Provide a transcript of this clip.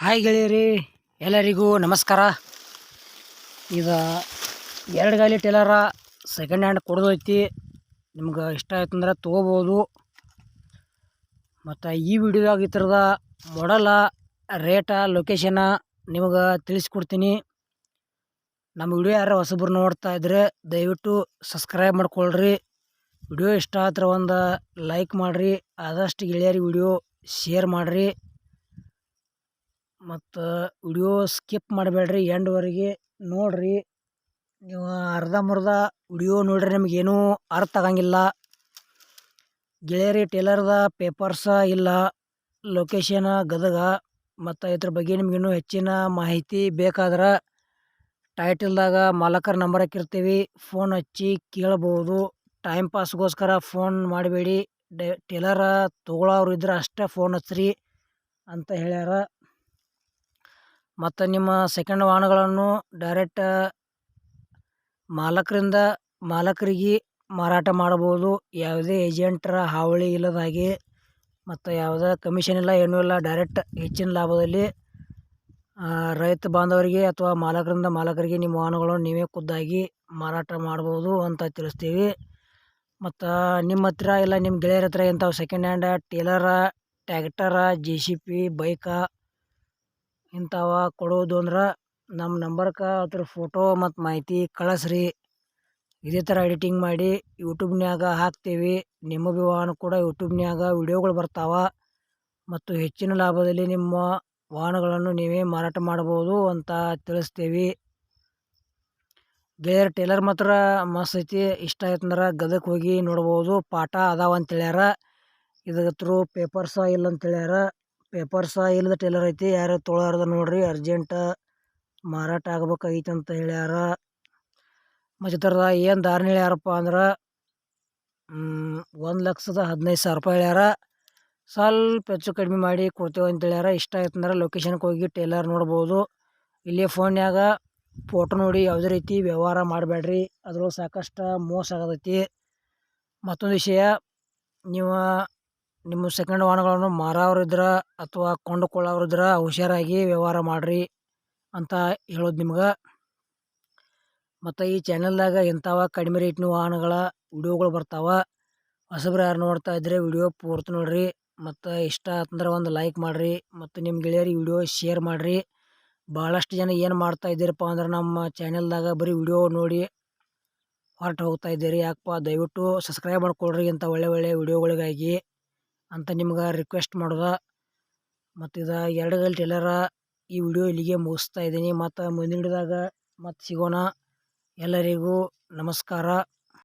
Hi ಗೆಳೆಯರಿ, ಎಲ್ಲರಿಗೂ ನಮಸ್ಕಾರ. ಈಗ ಎರಡು ಗಾಲಿ ಟೇಲರ ಸೆಕೆಂಡ್ ಹ್ಯಾಂಡ್ ಕೊಡೋದೈತಿ ನಿಮ್ಗೆ ಇಷ್ಟ ಆಯ್ತು ಅಂದ್ರೆ ತೊಗೋಬೋದು. ಮತ್ತು ಈ ವಿಡಿಯೋದಾಗ ಈ ಥರದ ಮಾಡಲ ರೇಟ ಲೊಕೇಶನ ನಿಮಗೆ ತಿಳಿಸ್ಕೊಡ್ತೀನಿ. ನಮ್ಮ ವಿಡಿಯೋ ಯಾರು ಹೊಸಬ್ರು ನೋಡ್ತಾ ಇದ್ರೆ ದಯವಿಟ್ಟು ಸಬ್ಸ್ಕ್ರೈಬ್ ಮಾಡ್ಕೊಳ್ರಿ. ವಿಡಿಯೋ ಇಷ್ಟ ಆದ್ರೆ ಒಂದು ಲೈಕ್ ಮಾಡಿರಿ. ಆದಷ್ಟು ಗೆಳೆಯರಿ ವಿಡಿಯೋ ಶೇರ್ ಮಾಡಿರಿ. ಮತ್ತು ವಿಡಿಯೋ ಸ್ಕಿಪ್ ಮಾಡಬೇಡ್ರಿ ಎಂಡ್ವರೆಗೆ ನೋಡಿರಿ. ನೀವು ಅರ್ಧಂಬರ್ಧ ವಿಡಿಯೋ ನೋಡ್ರಿ ನಿಮಗೇನೂ ಅರ್ಥ ಆಗಂಗಿಲ್ಲ. ಗೆಳೆಯರಿ, ಟೇಲರ್ದ ಪೇಪರ್ಸ ಇಲ್ಲ, ಲೊಕೇಶನ ಗದಗ, ಮತ್ತು ಇದ್ರ ಬಗ್ಗೆ ನಿಮಗಿನ್ನೂ ಹೆಚ್ಚಿನ ಮಾಹಿತಿ ಬೇಕಾದ್ರೆ ಟೈಟಲ್ದಾಗ ಮಾಲಕರ ನಂಬರ್ ಹಾಕಿರ್ತೀವಿ. ಫೋನ್ ಹಚ್ಚಿ ಕೇಳ್ಬೋದು. ಟೈಮ್ ಪಾಸ್ಗೋಸ್ಕರ ಫೋನ್ ಮಾಡಬೇಡಿ. ಡೆ ಟೇಲರ ತೊಗೊಳೋರು ಇದ್ರೆ ಅಷ್ಟೇ ಫೋನ್ ಹಚ್ಚಿರಿ ಅಂತ ಹೇಳ್ಯಾರ. ಮತ್ತು ನಿಮ್ಮ ಸೆಕೆಂಡ್ ವಾಹನಗಳನ್ನು ಡೈರೆಕ್ಟ್ ಮಾಲಕರಿಂದ ಮಾಲಕರಿಗೆ ಮಾರಾಟ ಮಾಡ್ಬೋದು. ಯಾವುದೇ ಏಜೆಂಟರ ಹಾವಳಿ ಇಲ್ಲದಾಗಿ ಮತ್ತು ಯಾವುದೇ ಕಮಿಷನ್ ಇಲ್ಲ, ಏನೂ ಇಲ್ಲ ಡೈರೆಕ್ಟ್ ಹೆಚ್ಚಿನ ಲಾಭದಲ್ಲಿ ರೈತ ಬಾಂಧವರಿಗೆ ಅಥವಾ ಮಾಲಕರಿಂದ ಮಾಲಕರಿಗೆ ನಿಮ್ಮ ವಾಹನಗಳನ್ನು ನೀವೇ ಖುದ್ದಾಗಿ ಮಾರಾಟ ಮಾಡ್ಬೋದು ಅಂತ ತಿಳಿಸ್ತೀವಿ. ಮತ್ತು ನಿಮ್ಮ ಹತ್ರ ಇಲ್ಲ, ನಿಮ್ಮ ಗೆಳೆಯರ ಹತ್ರ ಇಂಥವು second hand trailer tractor J C B bike ಇಂಥವ ಕೊಡೋದು ಅಂದ್ರೆ ನಮ್ಮ ನಂಬರ್ಗೆ ಅದ್ರ ಫೋಟೋ ಮತ್ತು ಮಾಹಿತಿ ಕಳಿಸ್ರಿ. ಇದೇ ಥರ ಎಡಿಟಿಂಗ್ ಮಾಡಿ ಯೂಟ್ಯೂಬ್ನ್ಯಾಗ ಹಾಕ್ತೀವಿ. ನಿಮ್ಮ ವಾಹನ ಕೂಡ ಯೂಟ್ಯೂಬ್ನ್ಯಾಗ ವಿಡಿಯೋಗಳು ಬರ್ತಾವೆ. ಮತ್ತು ಹೆಚ್ಚಿನ ಲಾಭದಲ್ಲಿ ನಿಮ್ಮ ವಾಹನಗಳನ್ನು ನೀವೇ ಮಾರಾಟ ಮಾಡ್ಬೋದು ಅಂತ ತಿಳಿಸ್ತೀವಿ. ಗೆಳೆಯರ್ ಟೇಲರ್ ಮಾತ್ರ ಮಸ್ತ್ ಐತಿ. ಇಷ್ಟ ಆಯ್ತಂದ್ರೆ ಗದಕ್ಕೆ ಹೋಗಿ ನೋಡ್ಬೋದು. ಪಾಠ ಅದಾವ ಅಂತ ಹೇಳ್ಯಾರ ಇದ್ರ ಥ್ರೂ ಪೇಪರ್ಸ ಇಲ್ಲ ಅಂತ ಹೇಳ್ಯಾರ ಪೇಪರ್ಸ ಇಲ್ಲದ ಟೇಲರ್ ಐತಿ. ಯಾರು ತೊಳಾರ್ದ ನೋಡ್ರಿ. ಅರ್ಜೆಂಟ ಮಾರಾಟ ಆಗ್ಬೇಕಾಗಿತ್ತು ಅಂತ ಹೇಳ್ಯಾರ. ಮತ್ತು ಏನು ದಾರಿನ ಹೇಳ್ಯಾರಪ್ಪ ಅಂದ್ರೆ ಒಂದು ಲಕ್ಷದ ಹದಿನೈದು ಸಾವಿರ ರೂಪಾಯಿ ಹೇಳ್ಯಾರ. ಸ್ವಲ್ಪ ಹೆಚ್ಚು ಕಡಿಮೆ ಮಾಡಿ ಕೊಡ್ತೇವೆ ಅಂತ ಹೇಳ್ಯಾರ. ಇಷ್ಟ ಆಯ್ತು ಅಂದ್ರೆ ಲೊಕೇಶನ್ಗೆ ಹೋಗಿ ಟೇಲರ್ ನೋಡ್ಬೋದು. ಇಲ್ಲಿ ಫೋನ್ಯಾಗ ಫೋಟೋ ನೋಡಿ ಯಾವುದೇ ರೀತಿ ವ್ಯವಹಾರ ಮಾಡಬೇಡ್ರಿ ಅದ್ರೊಳಗೆ ಸಾಕಷ್ಟು ಮೋಸ ಆಗತೈತಿ. ಮತ್ತೊಂದು ವಿಷಯ, ನೀವು ನಿಮ್ಮ ಸೆಕೆಂಡ್ ವಾಹನಗಳನ್ನು ಮಾರೋರಿದ್ರೆ ಅಥವಾ ಕೊಂಡುಕೊಳ್ಳೋರಿದ್ರೆ ಹುಷಾರಾಗಿ ವ್ಯವಹಾರ ಮಾಡಿರಿ ಅಂತ ಹೇಳೋದು ನಿಮ್ಗೆ. ಮತ್ತು ಈ ಚಾನಲ್ದಾಗ ಇಂಥವ ಕಡಿಮೆ ರೇಟ್ನ ವಾಹನಗಳ ವಿಡಿಯೋಗಳು ಬರ್ತಾವೆ, ಹೊಸಬ್ರು ಯಾರು ನೋಡ್ತಾ ಇದ್ದರೆ ವಿಡಿಯೋ ಪೂರ್ತಿ ನೋಡಿರಿ, ಮತ್ತು ಇಷ್ಟ ಆತಂದ್ರೆ ಒಂದು ಲೈಕ್ ಮಾಡಿರಿ, ಮತ್ತು ನಿಮ್ಮ ಗೆಳೆಯರಿಗೆ ವಿಡಿಯೋ ಶೇರ್ ಮಾಡಿರಿ. ಭಾಳಷ್ಟು ಜನ ಏನು ಮಾಡ್ತಾ ಇದ್ದೀರಪ್ಪ ಅಂದ್ರೆ ನಮ್ಮ ಚಾನೆಲ್ದಾಗ ಬರೀ ವಿಡಿಯೋ ನೋಡಿ ಹೊರಟು ಹೋಗ್ತಾ ಇದ್ದೀರಿ. ಯಾಕಪ್ಪ ದಯವಿಟ್ಟು ಸಬ್ಸ್ಕ್ರೈಬ್ ಮಾಡ್ಕೊಳ್ರಿ ಇಂಥ ಒಳ್ಳೆ ಒಳ್ಳೆ ವಿಡಿಯೋಗಳಿಗಾಗಿ. ಅಂತ ನಿಮ್ಗೆ ರಿಕ್ವೆಸ್ಟ್ ಮಾಡೋದ. ಮತ್ತು ಇದು ಎರಡು ಎಲ್ಲರ ಈ ವಿಡಿಯೋ ಇಲ್ಲಿಗೆ ಮುಗಿಸ್ತಾ ಇದ್ದೀನಿ. ಮತ್ತು ಮುಂದಿನ ಹಿಡಿದಾಗ ಮತ್ತು ಸಿಗೋಣ. ಎಲ್ಲರಿಗೂ ನಮಸ್ಕಾರ.